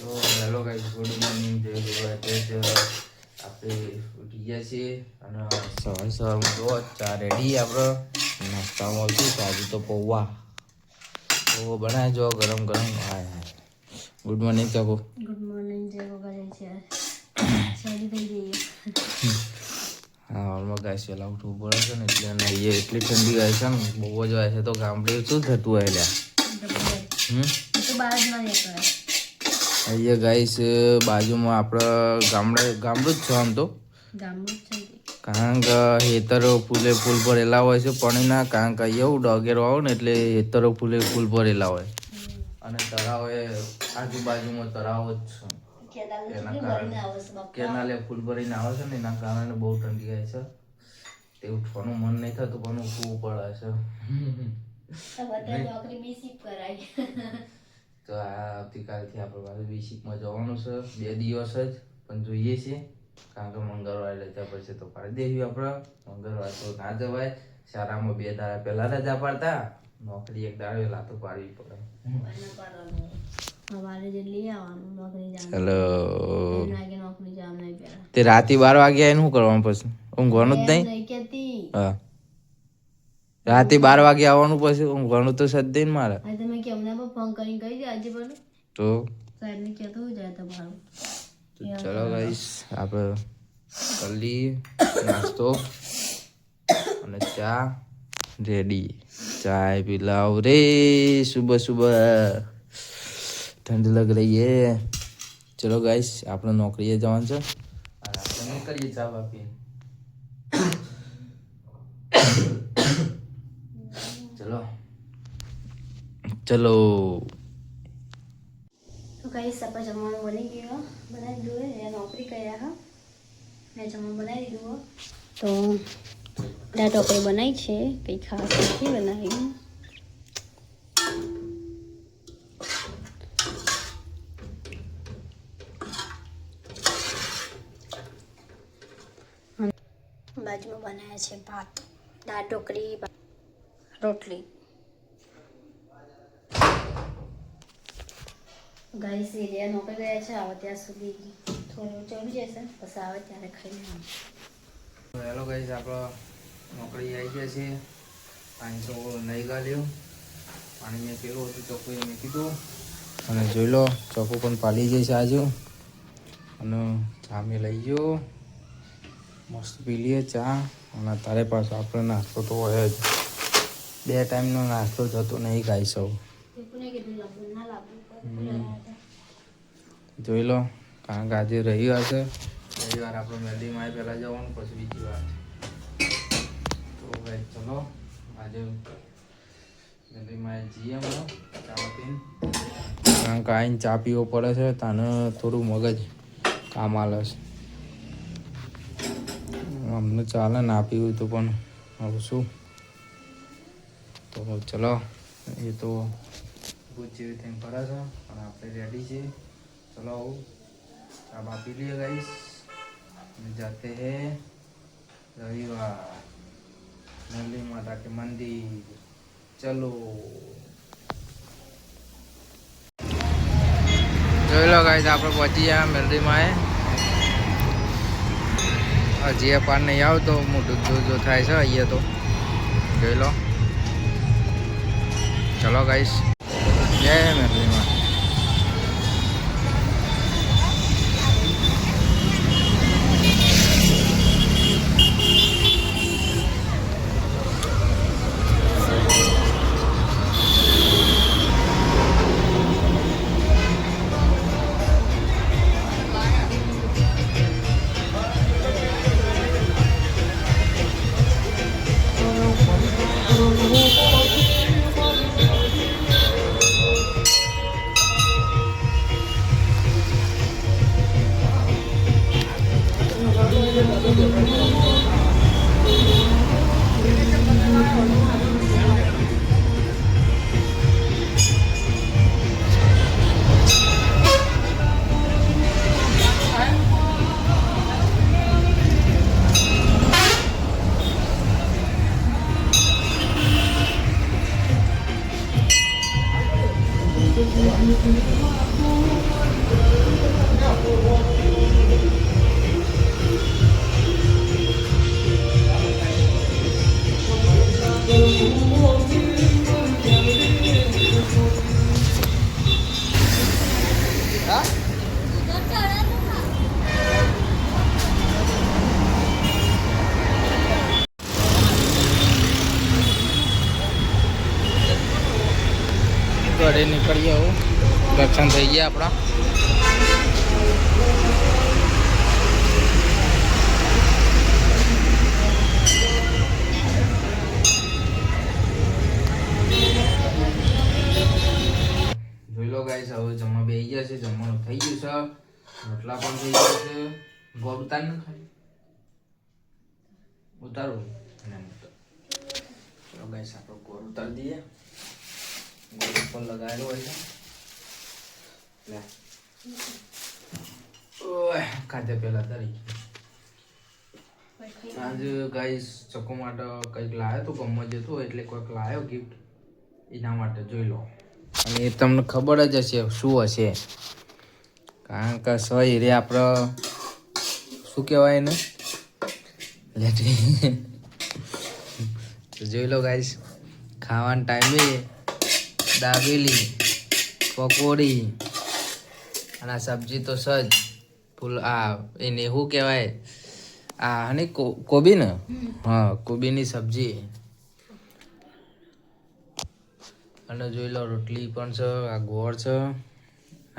તો hello guys good morning જય ગુરુવાર જ આપણે ઉઠી ગયા છીએ અને સવાર સવારમાં જો ચા રેડી આપણે નાસ્તામાં આવશું તો આજે તો પૌવા. પૌવા બનાવી જો ગરમ ગરમ હા good morning Kaku. Good morning જય હા હાલમાં ગાય છે એલા ઉઠવું પડે છે ને એટલે અને એટલી ઠંડી ગાય છે ને બહુ જ હોય છે. તો ગામડે શું થતું હોય એટલે હમ તો બહાર જ ના નીકળે અહીંયા ગાઈસ બાજુમાં આપણે ગામડે ગામડું જ છે આમ તો. કારણ કે હેતરો ફૂલે ફૂલ ભરેલા હોય છે પાણીના કારણ કે એવું ડગેરો આવો ને એટલે હેતરો ફૂલે ફૂલ ભરેલા હોય. અને તળાવ એ આજુબાજુમાં તળાવ જ છે. એના કારણે કેનાલે ફૂલ ભરીને આવે છે ને એના કારણે બહુ ઠંડી થાય છે. તે ઉઠવાનું મન નહીં થતું પણ ઉઠવું પડે છે. તો આ આવતીકાલથી આપણે પાછું બીસીકમાં જવાનું છે. બે દિવસ જ પણ જોઈએ છીએ કારણ કે મંગળવારે રજા પડશે તો પાડી દેવી આપણે. મંગળવાર તો ના જવાય. શાળામાં બે દાડા પહેલા રજા પાડતા નોકરી એક દાડો વહેલા તો પાડવી પડે. સવારે જે લઈ આવવાનું નોકરી જવાનું હેલો પહેલા. તે રાતે બાર વાગે આવીને શું કરવાનું પછી? ઊંઘવાનું જ નહીં? નહીં હા. રાતે બાર વાગે આવવાનું પછી હું ઘણું તો સદ ને મારે. તમે કે હમણાં ફોન કરીને કહી દે આજે પણ. તો? સાહેબને કે તો જાય તમારું. ચલો ગાઈસ આપણે કલી નાસ્તો. અને ચા રેડી ચાય પીલાવ રે સુબહ સુબહ ઠંડ લગ રહી હે. ચલો ગાઈસ આપણે નોકરીએ જવાનું છે. અને આપણે કરીએ ચા બાપીને ચલો. તો કઈ સપા જમવાનું બની ગયો બનાવી દીધું એ નોકરી કર્યા, હા. મેં જમવાનું બનાવી દીધું. તો દાળ ઢોકળી બનાવી છે. કંઈ ખાસ નથી બનાવી. બાજુમાં બનાવ્યા છે ભાત, દાળ ઢોકળી, રોટલી. ગાઈસ એરિયા નોકરી ગયા છે. આવે ત્યાં સુધી થોડું ચડી જશે. પછી આવે ત્યારે ખાઈ લેવાનું હેલો ગાઈસ આપણો નોકરી આવી ગયા છે. પાંચસો નહીં ગાલ્યું. પાણી મેં પેલું હતું ચોખ્ખું મેં કીધું અને જોઈ લો ચોખ્ખું પણ પાલી જાય છે આજુ. અને ચા મેં લઈ ગયો. મસ્ત પી લઈએ ચા. અને તારે પાછો આપણે નાસ્તો તો હોય જ. બે ટાઈમનો નાસ્તો જતો નહીં ખાઈ સૌ જોઈ લો, કારણ કે આજે રવિવાર છે. રવિવાર આપણે મેલડીમાં પહેલાં જવાનું, પછી બીજી વાર. તો ભાઈ, ચલો, આજે મેલડીમાં જઈએ પીને. કારણ કે આઈને ચા પીવો પડે છે, તાને થોડું મગજ કામ આલે છે. અમને ચાલે, ના પીવું તો પણ. હવે શું? તો ચલો, એ તો ભૂત જેવી થઈને ફરે છે અને આપણે રેડી છે. ચલો ચા બાપી લઈએ ગાઈસ જાતે હે. રવિવાર. નરલી માતા કે મંદિર. ચલો. જોઈ લો ગાઈસ આપણે પહોંચી ગયા મેરડીમાં હજી પાર નહીં આવતો, મોટું જોજો થાય છે, અહીંયા તો. જોઈ લો. ચલો ગાઈશ ગાઈસ જય મેલડીમાં ઘરે નીકળીએ હું. દર્શન થઈ ગયા આપણા. જોઈ લો ગાઈસ હવે જમવા બે ગયા છે. જમવાનું થઈ ગયું છે. રોટલા પણ થઈ ગયા છે. ગોળ ઉતાર ને ખાલી. ઉતારું. ચલો ગાઈસ આપણો ગોળ ઉતારી દઈએ. ઉપર લગાવેલો હોય છે. લે. ઓય ખાધે પેલા તરી. આજે ગાઈસ ચકો માટે કંઈક લાવ્યો તો ગમત જતો એટલે કોઈક લાવ્યો ગિફ્ટ એના માટે જોઈ લો. અને એ તમને ખબર જ હશે શું હશે. કારણ કે સ રે આપણે શું કહેવાય એને? લેટરી જોઈ લો ગાઈસ ખાવાના ટાઈમે દાબેલી પકોડી અને આ સબ્જી તો સજ. ફૂલ આ એને શું કહેવાય? આ અને કોબી ને? હા કોબીની સબ્જી. અને જોઈ લો રોટલી પણ છે આ ગોળ છે.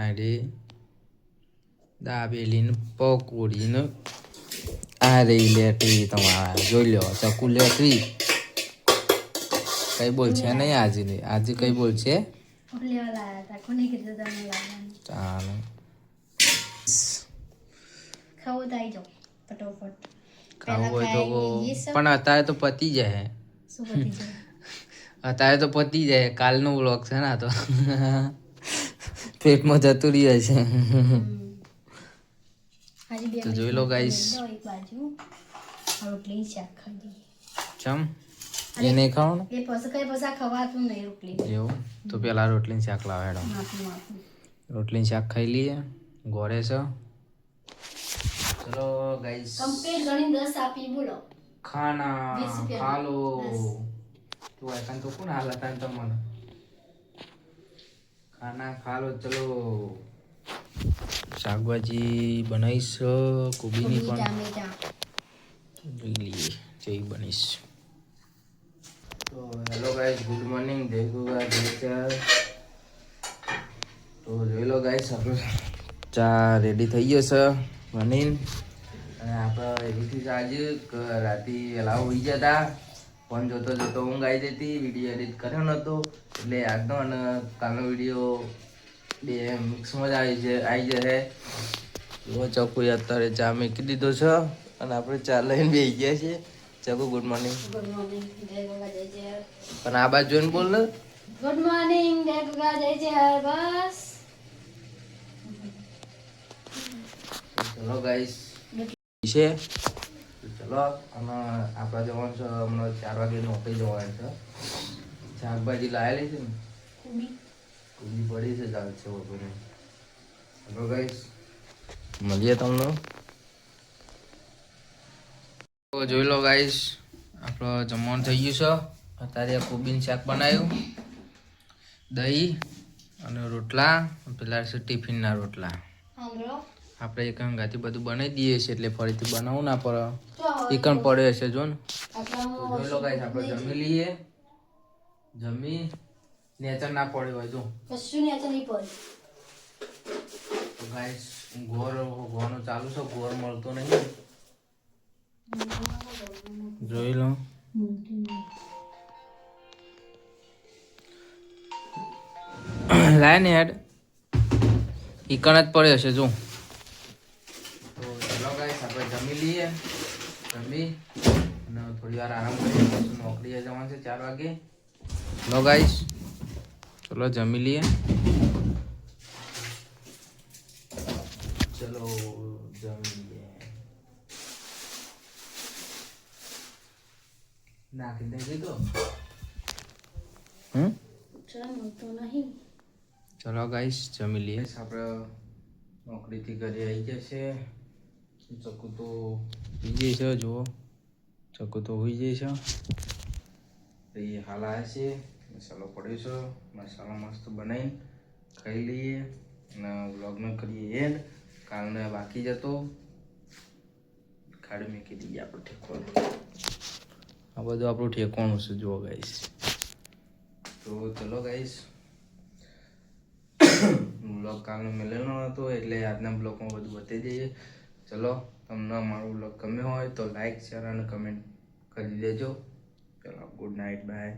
આ રે દાબેલી ને પકોડી ને આ રહી લેટરી તમારા. જોઈ લો ચકુ લેટરી. કઈ બોલ છે નહીં આજે નહીં. આજે કઈ બોલ છે ચાલો. ખાવું તો આવી જાઓ ફટોફટ. ખાવું હોય તો. પણ અત્યારે તો પતી જાય. અત્યારે તો પતી જાય. કાલનો વ્લોગ છે ને તો. પેટમાં જતું રહે છે. તો જોઈ લો ખાધી ચમ. એ નહીં ખાવાનું? એ પછી કઈ પછી ખવાતું નહીં રોટલી. એવું? તો પેલા રોટલીની શાક લાવે હેડો. માથું શાક ખાઈ લઈએ. ગોરે છે. ચલો ગાઈસ કમ્પ્લીટ ગણી 10 આપી બોલો. ખાના. ખાલો. તું આયકાન તો કોણ હાલ હતા તમને? ખાના ખાલો ચલો. શાકભાજી બનાવીશ કોબીની પણ. જોઈ લઈએ જઈ બનીશ તો હેલો ગાઈસ, ગુડ મોર્નિંગ, જય ગુગા જય તો જોઈ લો ગાઈસ, આપણે ચા રેડી થઈ ગયો છે, બનીને. અને આપણે એવીથી આજે રાતે વહેલા હોઈ જતા ફોન જોતો જોતો ઊંઘ આવી જતી વીડિયો એડિટ કર્યો નહોતો એટલે આજનો અને કાલનો વીડિયો બે મિક્સમાં જ આવી છે, આવી જશે એવો ચોખ્ખું અત્યારે ચા મૂકી દીધો છે અને આપણે ચા લઈને બેસી ગયા છીએ. Chaku good morning good morning જય ગંગા જય જય. પણ આ બાજુ જોઈને બોલ ને. ગુડ મોર્નિંગ જય ગંગા જય જય બસ. ચલો ગાઈસ છે. ચલો અને આપણા જવાનું છે હમણાં ચાર વાગે નોકરી જવાનું છે. શાકભાજી લાવેલી છે ને? કોબી. પડી છે ચાલ છે બપોરે ચલો ગાઈસ મળીએ તમને. તો જોઈ લો ગાઈસ આપણો જમવાનું થઈ ગયું છે. અત્યારે કોબીન શાક બનાવ્યું. દહીં અને રોટલા પેલા છે ટિફિનના રોટલા. આપણે એક હંગાથી બધું બનાવી દઈએ છીએ એટલે ફરીથી બનાવવું ના પડે. એકણ પડે હશે જો ને. જોઈ લો ગાઈસ આપણે જમી લઈએ. જમી નેચર ના પડ્યું હોય જો. કશું નેચર નહીં પડે. ગાઈસ ગોર ગોવાનું ચાલુ છે ગોર મળતો નહીં. જોઈ લો. લાયન હેડ હેડ. ઈકણ જ પડ્યો હશે જો. તો ચલો ગાઈસ આપણે જમી લઈએ. જમી. અને થોડી વાર આરામ કરીએ. પછી નોકરીએ જવાનું છે ચાર વાગે. ચલો ગાઈસ ચલો જમી લઈએ. ચલો જમી લઈએ નાખી દે તો હમ? ચલો મળતો નહીં. ચલો ગાઈસ જમી લઈએ. આપણે નોકરીથી ઘરે આવી જશે. ચકુ તો બીજે છે જુઓ. ચકુ તો હોઈ જાય છે એ હાલ આવ્યા છે. મસાલો પડ્યો છે. મસાલો મસ્ત બનાવીને ખાઈ લઈએ. અને વ્લોગને કરીએ એડ કાલને બાકી જતો ખાડી મૂકી દઈએ આપણે ઠેકવાનું. આ બધું આપણું ઠેકવાનું છે. જુઓ ગાઈશ તો ચલો ગાઈસ બ્લોગ કાલનો મેળવવાનો હતો એટલે આજના બ્લોગમાં બધું બતાવી દઈએ. ચલો, તમને અમારો બ્લોગ ગમ્યો હોય તો લાઈક શેર અને કમેન્ટ કરી દેજો. ચલો ગુડ નાઇટ બાય